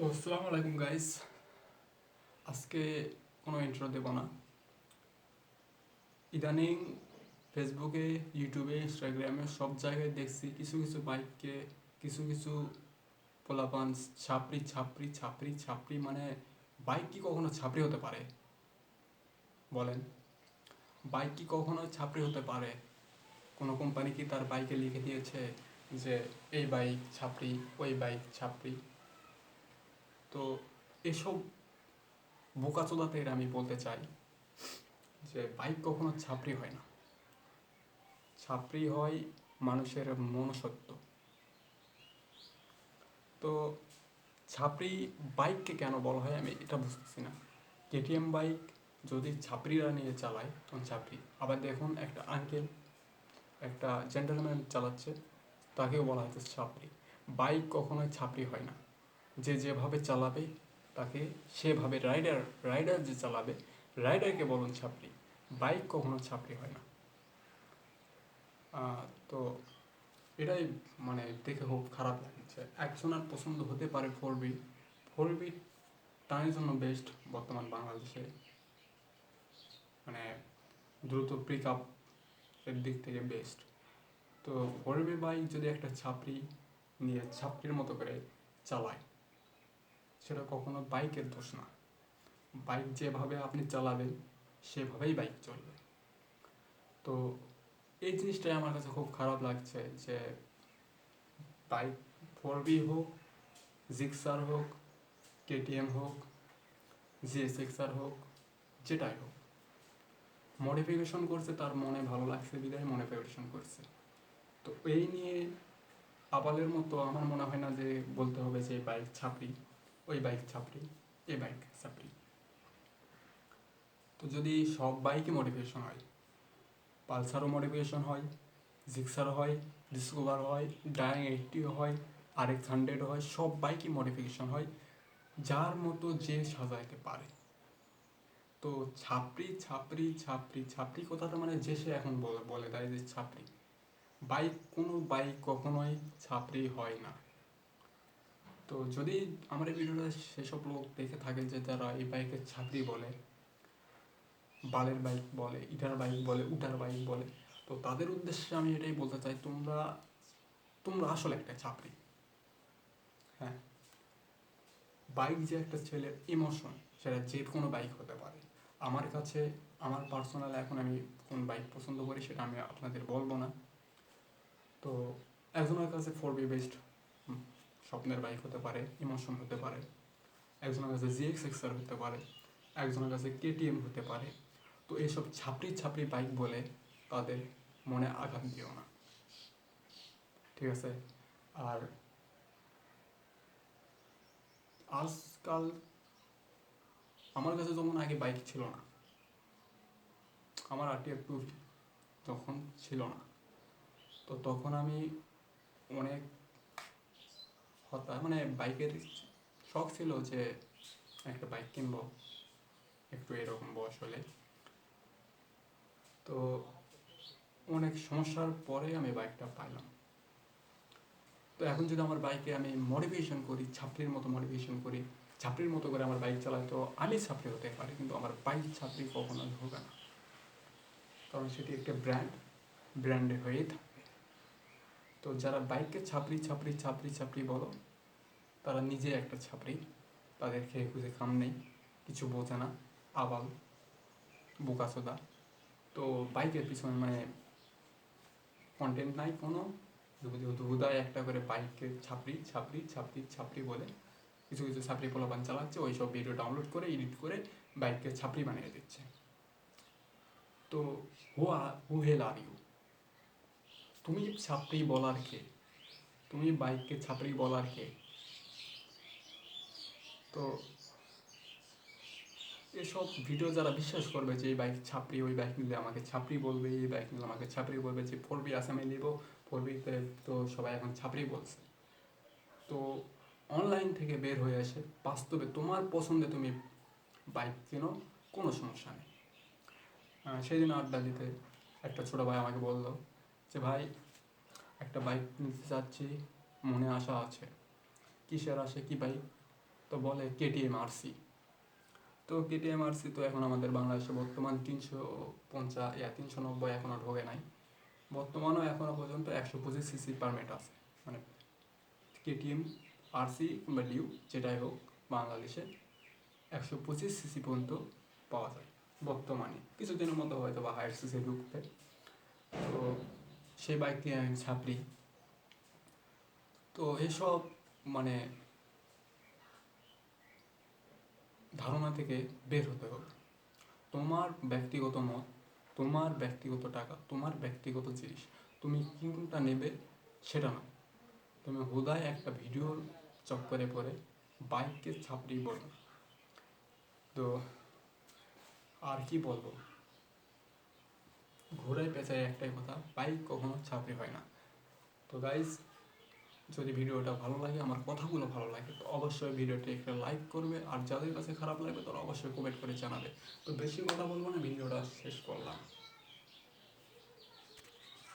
তো আসসালামু আলাইকুম গাইস আজকে কোনো ইন্ট্রো দেব না। ইদানিং ফেসবুকে, ইউটিউবে, ইনস্টাগ্রামে সব জায়গায় দেখছি কিছু কিছু বাইককে, কিছু কিছু পোলাপান, ছাপড়ি ছাপড়ি ছাপড়ি ছাপড়ি মানে বাইক কি কখনো ছাপড়ি হতে পারে? বলেন। বাইক কি কখনো ছাপড়ি হতে পারে? কোনো কোম্পানি কি তার বাইকে লিখে দিয়েছে যে, এই বাইক ছাপড়ি, ওই বাইক ছাপড়ি তো এসব বোকাচোদাতে আমি বলতে চাই যে বাইক কখনো ছাপড়ি হয় না। ছাপড়ি হয় মানুষের মনসত্ব তো ছাপড়ি বাইককে কেন বলা হয় আমি এটা বুঝতেছি না। কেটিএম বাইক যদি ছাপড়িরা নিয়ে চালায়, তখন ছাপড়ি। আবার দেখুন একটা আঙ্কেল একটা জেন্টেলম্যান চালাচ্ছে, তাকেও বলা হচ্ছে ছাপড়ি। বাইক কখনোই ছাপড়ি হয় না। যে যেভাবে চালাবে, তাকে সেভাবে রাইডার রাইডার যে চালাবে রাইডারকে বলুন ছাপড়ি বাইক কখনো ছাপড়ি হয় না। তো এটাই মানে দেখে খুব খারাপ লাগছে। একজনের পছন্দ হতে পারে ফোর বি ফোর বি টানের জন্য বেস্ট বর্তমান বাংলাদেশে। মানে দ্রুত পিক আপ এর দিক থেকে বেস্ট তো ফোর বি বাইক যদি একটা ছাপড়ি নিয়ে, ছাপড়ির মতো করে চালায় সেটা কখনো বাইকের দোষ না। বাইক যেভাবে আপনি চালাবেন, সেভাবেই বাইক চলবে। তো এই জিনিসটাই আমার কাছে খুব খারাপ লাগছে যে বাইক ফোর বি হোক, জিক্সার হোক, কেটিএম হোক জিএসএক্সার হোক, যেটাই হোক। মডিফিকেশন করছে তার মনে ভালো লাগছে, বিদায় মডিফিকেশন করছে। তো এই নিয়ে আবালের মতো আমার মনে হয় না যে বলতে হবে যে বাইক ছাপড়ি। ওই বাইক ছাপড়ি এই বাইক ছাপড়ি তো যদি সব বাইকই মডিফিকেশন হয়, পালসারও মডিফিকেশন হয়, জিক্সারও হয় ডিসকভার হয় ডায়াং এইটটিও হয় আর এক্স হান্ড্রেডও হয়, সব বাইকই মডিফিকেশন হয়, যার মতো যে সাজাইতে পারে। তো ছাপড়ি ছাপড়ি ছাপড়ি ছাপড়ি কথাটা মানে যে সে এখন বলে বলে দেয় যে ছাপড়ি। বাইক কোনো বাইক কখনোই ছাপড়ি হয় না। তো যদি আমার এই ভিডিওটা সেসব লোক দেখে থাকে যে যারা এই বাইকে ছাপড়ি বলে, বালের বাইক বলে, ইটার বাইক বলে, উটার বাইক বলে, তো তাদের উদ্দেশ্যে আমি এটাই বলতে চাই, তোমরা তোমরা আসলে একটা ছাপড়ি হ্যাঁ। বাইক যে একটা ছেলের ইমোশন সেটা যে কোনো বাইক হতে পারে। আমার কাছে, আমার পার্সোনাল এখন আমি কোন বাইক পছন্দ করি সেটা আমি আপনাদের বলব না। তো একজনের কাছে ফোর বি বেস্ট স্বপ্নের বাইক হতে পারে, ইমোশন হতে পারে, একজনের কাছে জিএক্স এক্সার হতে পারে, একজনের কাছে কেটিএম হতে পারে। তো এইসব ছাপড়ি ছাপড়ি বাইক বলে তাদের মনে আঘাত দিও না। ঠিক আছে? আর আজকাল আমার কাছে যেমন আগে বাইক ছিল না, আমার আরটিআর টু তখন ছিল না। তো তখন আমি অনেক মানে বাইকের শখ ছিল যে একটা বাইক কিনবো, একটু এরকম বয়স হলে। তো অনেক সমস্যার পরে আমি বাইকটা পাইলাম। তো এখন যদি আমার বাইকে আমি মডিফিকেশন করি, ছাপড়ির মতো মডিফিকেশন করি, ছাপড়ির মতো করে আমার বাইক চালাই, তো আমি ছাপড়ি হতে পারি, কিন্তু আমার বাইক ছাপড়ি কখনো হবে না। কারণ সেটি একটা ব্র্যান্ড ব্র্যান্ডে হয়েই থাকবে তো যারা বাইককে ছাপড়ি ছাপড়ি ছাপড়ি ছাপড়ি বলো তারা নিজে একটা ছাপড়ি। তাদের খেয়ে খুঁজে খাম নেই, কিছু বোঝে না, আবাল, বোকাচোদা। তো বাইকের পিছনে মানে কন্টেন্ট নাই কোনো। হুদায় একটা করে বাইককে ছাপড়ি ছাপড়ি ছাপড়ি ছাপড়ি বলে কিছু কিছু ছাপড়ি পোলাপান চালাচ্ছে ওই সব ভিডিও ডাউনলোড করে এডিট করে বাইককে ছাপড়ি বানিয়ে দিচ্ছে। তো হু হু হেল আর ইউ তুমি ছাপড়ি বলার কে? তুমি বাইককে ছাপড়ি বলার কে? তো এসব ভিডিও যারা বিশ্বাস করবে যে এই বাইক ছাপড়ি ওই বাইক নিলে আমাকে ছাপড়ি বলবে এই বাইক নিলে আমাকে ছাপড়ি বলবে যে ফোর বি আসামে নিব ফোর বিতে তো সবাই এখন ছাপড়ি বলছে। তো অনলাইন থেকে বের হয়ে আসে বাস্তবে তোমার পছন্দে তুমি বাইক কেনো কোনো সমস্যা নেই। আহ, সেদিন আড্ডা দিতে একটা ছোটো ভাই আমাকে বলল যে ভাই একটা বাইক নিতে চাচ্ছি মনে আশা আছে। কিসের আসে কি বাইক তো বলে কেটিএম আরসি তো কেটিএম আরসি তো এখন আমাদের বাংলাদেশে বর্তমান তিনশো পঞ্চাশ, ইয়া, তিনশো নব্বই এখনও ঢোকে নাই। বর্তমানেও এখনও পর্যন্ত একশো পঁচিশ সিসি পারমিট আছে। মানে কেটিএম আরসি কিংবা ডিউ যেটাই হোক, বাংলাদেশে একশো পঁচিশ সিসি পর্যন্ত পাওয়া যায় বর্তমানে। কিছুদিনের মতো হয়তো বা হায়ার সিসি ঢুকবে। তো সেই বাইক দিয়ে আমি ছাপড়ি। তো এসব মানে ধারণা থেকে বের হতে হবে। তোমার ব্যক্তিগত মত, তোমার ব্যক্তিগত টাকা, তোমার ব্যক্তিগত জিনিস, তুমি কোনটা নেবে সেটা না। তুমি হুদায় একটা ভিডিওর চক্করে পড়ে বাইককে ছাপড়ি বলো। তো আর কি বলব? ঘোরায় পেঁচায় একটাই কথা বাইক কখনো ছাপড়ি হয় না। তো গাইজ যদি ভিডিওটা ভালো লাগে, আমার কথাগুলো ভালো লাগে, তো অবশ্যই ভিডিওটি একটা লাইক করবে। আর যাদের কাছে খারাপ লাগবে, তারা অবশ্যই কমেন্ট করে জানাবে। তো বেশি কথা বলব না, ভিডিওটা শেষ করলাম।